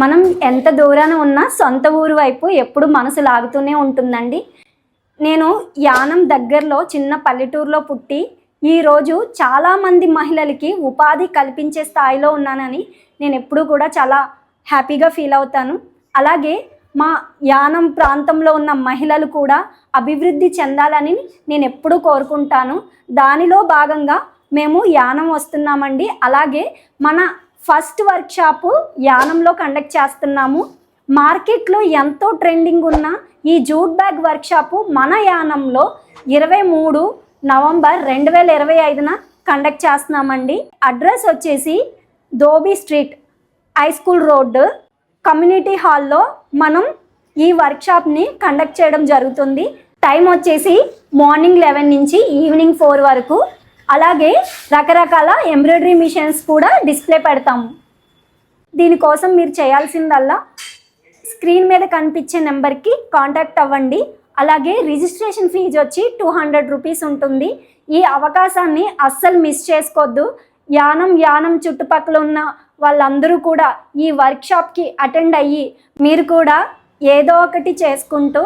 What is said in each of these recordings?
మనం ఎంత దూరాన ఉన్నా సొంత ఊరు వైపు ఎప్పుడు మనసు లాగుతూనే ఉంటుందండి. నేను యానం దగ్గరలో చిన్న పల్లెటూరులో పుట్టి ఈరోజు చాలామంది మహిళలకి ఉపాధి కల్పించే స్థాయిలో ఉన్నానని నేను ఎప్పుడూ కూడా చాలా హ్యాపీగా ఫీల్ అవుతాను. అలాగే మా యానం ప్రాంతంలో ఉన్న మహిళలు కూడా అభివృద్ధి చెందాలని నేను ఎప్పుడూ కోరుకుంటాను. దానిలో భాగంగా మేము యానం వస్తున్నామండి. అలాగే మన ఫస్ట్ వర్క్షాపు యానంలో కండక్ట్ చేస్తున్నాము. మార్కెట్లో ఎంతో ట్రెండింగ్ ఉన్న ఈ జూట్ బ్యాగ్ వర్క్షాపు మన యానంలో ఇరవై మూడు నవంబర్ రెండు వేల ఇరవై ఐదున కండక్ట్ చేస్తున్నామండి. అడ్రస్ వచ్చేసి Dhobi street high school road community హాల్లో మనం ఈ వర్క్షాప్ని కండక్ట్ చేయడం జరుగుతుంది. టైం వచ్చేసి మార్నింగ్ లెవెన్ నుంచి ఈవినింగ్ ఫోర్ వరకు అలాగే రకరకాల ఎంబ్రాయిడరీ మిషన్స్ కూడా డిస్ప్లే పెడతాము దీనికోసం మీరు చేయాల్సిందల్లా స్క్రీన్ మీద కనిపించే నెంబర్కి కాంటాక్ట్ అవ్వండి. అలాగే రిజిస్ట్రేషన్ ఫీజు వచ్చి టూ హండ్రెడ్ రూపీస్ ఉంటుంది. ఈ అవకాశాన్ని అస్సలు మిస్ చేసుకోవద్దు యానం యానం చుట్టుపక్కల ఉన్న వాళ్ళందరూ కూడా ఈ వర్క్షాప్కి అటెండ్ అయ్యి మీరు కూడా ఏదో ఒకటి చేసుకుంటూ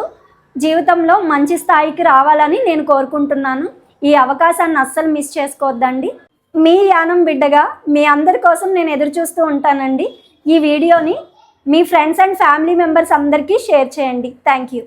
జీవితంలో మంచి స్థాయికి రావాలని నేను కోరుకుంటున్నాను. ఈ అవకాశాన్ని అస్సలు మిస్ చేసుకోవద్దండి. మీ యానం బిడ్డగా మీ అందరి కోసం నేను ఎదురు చూస్తూ ఉంటానండి. ఈ వీడియోని మీ ఫ్రెండ్స్ అండ్ ఫ్యామిలీ మెంబర్స్ అందరికీ షేర్ చేయండి. Thank you.